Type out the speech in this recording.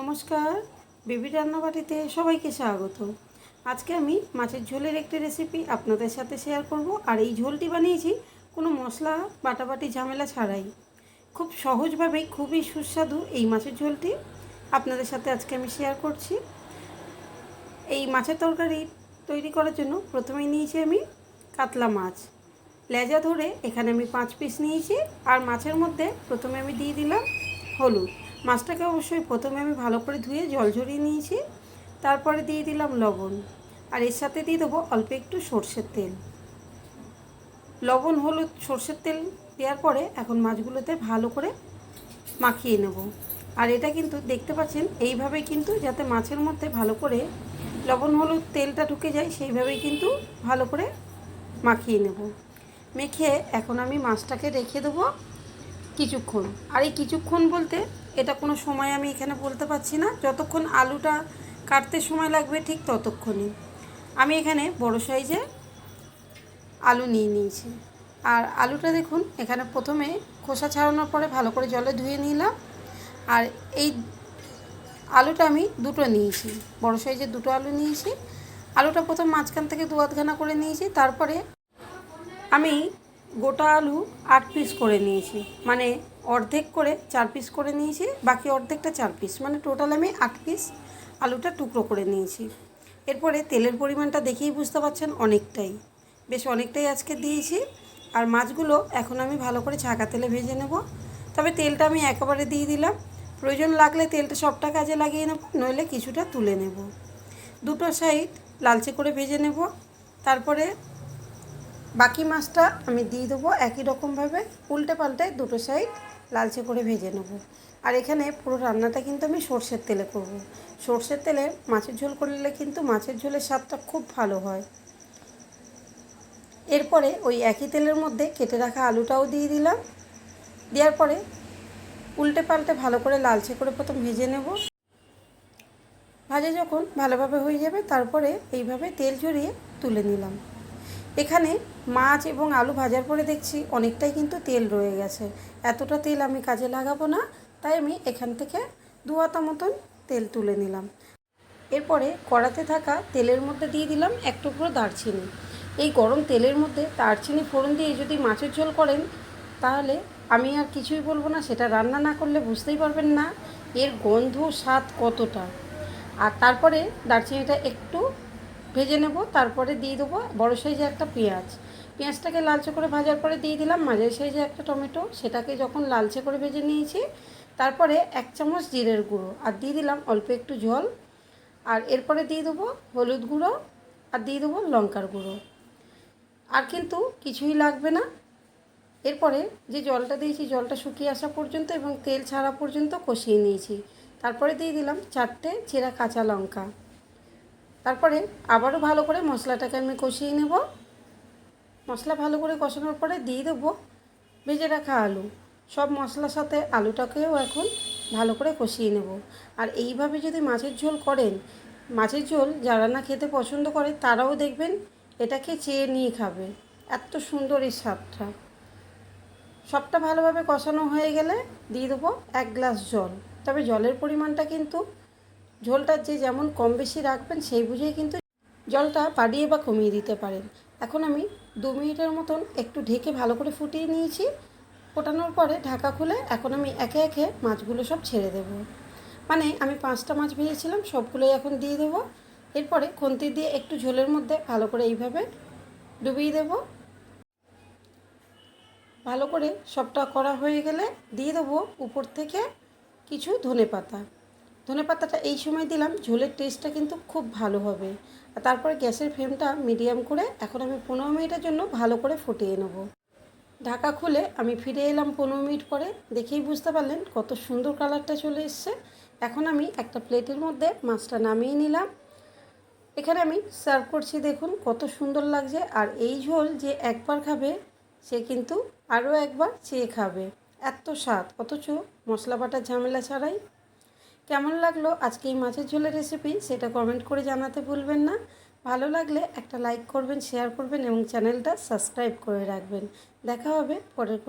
নমস্কার, বেবি রান্নাবাটিতে সবাইকে স্বাগত। আজকে আমি মাছের ঝোলের একটি রেসিপি আপনাদের সাথে শেয়ার করব, আর এই ঝোলটি বানিয়েছি কোনো মশলা, বাটাবাটি, ঝামেলা ছাড়াই। খুব সহজভাবেই খুবই সুস্বাদু এই মাছের ঝোলটি আপনাদের সাথে আজকে আমি শেয়ার করছি। এই মাছের তরকারি তৈরি করার জন্য প্রথমেই নিয়েছি আমি কাতলা মাছ। লেজা ধরে এখানে আমি পাঁচ পিস নিয়েছি, আর মাছের মধ্যে প্রথমে আমি দিয়ে দিলাম হলুদ। মাছটাকে অবশ্যই প্রথমে আমি ভালো করে ধুয়ে জল ঝরিয়ে নিয়েছি। তারপরে দিয়ে দিলাম লবণ। আর এর সাথে দিয়ে দেবো অল্প একটু সর্ষের তেল। লবণ, হলুদ, সর্ষের তেল দেওয়ার পরে এখন মাছগুলোতে ভালো করে মাখিয়ে নেব। আর এটা কিন্তু দেখতে পাচ্ছেন, এইভাবে কিন্তু যাতে মাছের মধ্যে ভালো করে লবণ, হলুদ তেলটা ঢুকে যায়, সেইভাবেই কিন্তু ভালো করে মাখিয়ে নেব। মেখে এখন আমি মাছটাকে রেখে দেবো। কিছুক্ষণ। আর এই কিছুক্ষণ বলতে এটা কোনো সময় আমি এখানে বলতে পারছি না। যতক্ষণ আলুটা কাটতে সময় লাগবে ঠিক ততক্ষণই। আমি এখানে বড় সাইজে আলু নিয়ে নিয়েছি। আর আলুটা দেখুন, এখানে প্রথমে খোসা ছাড়ানোর পরে ভালো করে জলে ধুয়ে নিলাম। আর এই আলুটা আমি দুটো নিয়েছি। বড় সাইজের দুটো আলু নিয়েছি। আলুটা প্রথম মাঝখান থেকে দু আধখানা করে নিয়েছি। তারপরে আমি গোটা আলু আট পিস করে নিয়েছি। মানে অর্ধেক করে চার পিস করে নিয়েছি, বাকি অর্ধেকটা চার পিস মানে টোটাল আমি আট পিস আলুটা টুকরো করে নিয়েছি। এরপরে তেলের পরিমাণটা দেখেই বুঝতে পারছেন অনেকটাই। বেশ অনেকটাই আজকে দিয়েছি। আর মাছগুলো এখন আমি ভালো করে ছাঁকা তেলে ভেজে নেব। তবে তেলটা আমি একেবারে দিয়ে দিলাম। প্রয়োজন লাগলে তেলটা সবটা কাজে লাগিয়ে নেব, নইলে কিছুটা তুলে নেব। দুটো সাইড লালচে করে ভেজে নেব। তারপরে বাকি মাছটা আমি দিয়ে দেবো একই রকমভাবে উল্টে পাল্টে দুটো সাইড লালচে করে ভেজে নেব। আর এখানে পুরো রান্নাটা কিন্তু আমি সর্ষের তেলে করব। সর্ষের তেলে মাছের ঝোল করলে কিন্তু মাছের ঝোলের স্বাদটা খুব ভালো হয়। এরপরে ওই একই তেলের মধ্যে কেটে রাখা আলুটাও দিয়ে দিলাম। দেওয়ার পরে উল্টে পাল্টে ভালো করে লালচে করে প্রথম ভেজে নেব। ভাজা যখন ভালোভাবে হয়ে যাবে, তারপরে এইভাবে তেল ঝরিয়ে তুলে নিলাম। এখানে মাছ এবং আলু ভাজার পরে দেখছি অনেকটাই কিন্তু তেল রয়ে গেছে। এতটা তেল আমি কাজে লাগাবো না, তাই আমি এখান থেকে দু হাতা মতন তেল তুলে নিলাম। এরপরে কড়াতে থাকা তেলের মধ্যে দিয়ে দিলাম এক টুকরো দারচিনি। এই গরম তেলের মধ্যে দারচিনি ফোড়ন দিয়ে যদি মাছের ঝোল করেন, তাহলে আমি আর কিছুই বলব না, সেটা রান্না না করলে বুঝতেই পারবেন না এর গন্ধ, স্বাদ কতটা। আর তারপরে দারচিনিটা একটু ভেজে নেব, তারপরে দিয়ে দেবো বড়ো সাইজে একটা পেঁয়াজ। পেঁয়াজটাকে লালচে করে ভাজার পরে দিয়ে দিলাম মাঝারি সাইজে একটা টমেটো, সেটাকে যখন লালচে করে ভেজে নিয়েছি, তারপরে এক চামচ জিরের গুঁড়ো, আর দিয়ে দিলাম অল্প একটু জল। আর এরপরে দিয়ে দেবো হলুদ গুঁড়ো, আর দিয়ে দেবো লঙ্কার গুঁড়ো। আর কিন্তু কিছুই লাগবে না। এরপরে যে জলটা দিয়েছি, জলটা শুকিয়ে আসা পর্যন্ত এবং তেল ছাড়া পর্যন্ত কষিয়ে নিয়েছি। তারপরে দিয়ে দিলাম চারটে চেরা কাঁচা লঙ্কা। তারপরে আবারও ভালো করে মশলাটাকে আমি কষিয়ে নেব। মশলা ভালো করে কষানোর পরে দিয়ে দেবো ভেজে রাখা আলু। সব মশলার সাথে আলুটাকেও এখন ভালো করে কষিয়ে নেব। আর এইভাবে যদি মাছের ঝোল করেন, মাছের ঝোল যারা না খেতে পছন্দ করে তারাও দেখবেন এটাকে চেয়ে নিয়ে খাবে। এত সুন্দর এই স্বাদটা। সবটা ভালোভাবে কষানো হয়ে গেলে দিয়ে দেবো এক গ্লাস জল। তবে জলের পরিমাণটা কিন্তু ঝোলটা যে যেমন কম বেশি রাখবেন, সেই বুঝেই কিন্তু জলটা বাড়িয়ে বা কমিয়ে দিতে পারেন। এখন আমি দু মিনিটের মতন একটু ঢেকে ভালো করে ফুটিয়ে নিয়েছি। ফোটানোর পরে ঢাকা খুলে এখন আমি একে একে মাছগুলো সব ছেড়ে দেব। মানে আমি পাঁচটা মাছ ভেজেছিলাম, সবগুলোই এখন দিয়ে দেবো। এরপরে খুন্তি দিয়ে একটু ঝোলের মধ্যে ভালো করে এইভাবে ডুবিয়ে দেব। ভালো করে সবটা করা হয়ে গেলে দিয়ে দেবো উপর থেকে কিছু ধনে পাতা ধনে পাতাটা এই সময় দিলাম, ঝোলের টেস্টটা কিন্তু খুব ভালো হবে। আর তারপরে গ্যাসের ফ্লেমটা মিডিয়াম করে এখন আমি পনেরো মিনিটের জন্য ভালো করে ফুটিয়ে নেব। ঢাকা খুলে আমি ফিরে এলাম পনেরো মিনিট পরে, দেখেই বুঝতে পারলেন কত সুন্দর কালারটা চলে এসছে। এখন আমি একটা প্লেটের মধ্যে মাছটা নামিয়ে নিলাম। এখানে আমি সার্ভ করছি দেখুন কত সুন্দর লাগছে। আর এই ঝোল যে একবার খাবে, সে কিন্তু আরও একবার চেয়ে খাবে। এত স্বাদ, অথচ মশলা বাটার ঝামেলা ছাড়াই কেমন লাগল আজকে এই মাছের ঝোলের রেসিপি সেটা কমেন্ট করে জানাতে ভুলবেন না। ভালো লাগলে একটা লাইক করবেন শেয়ার করবেন এবং চ্যানেলটা সাবস্ক্রাইব করে রাখবেন। দেখা হবে পরের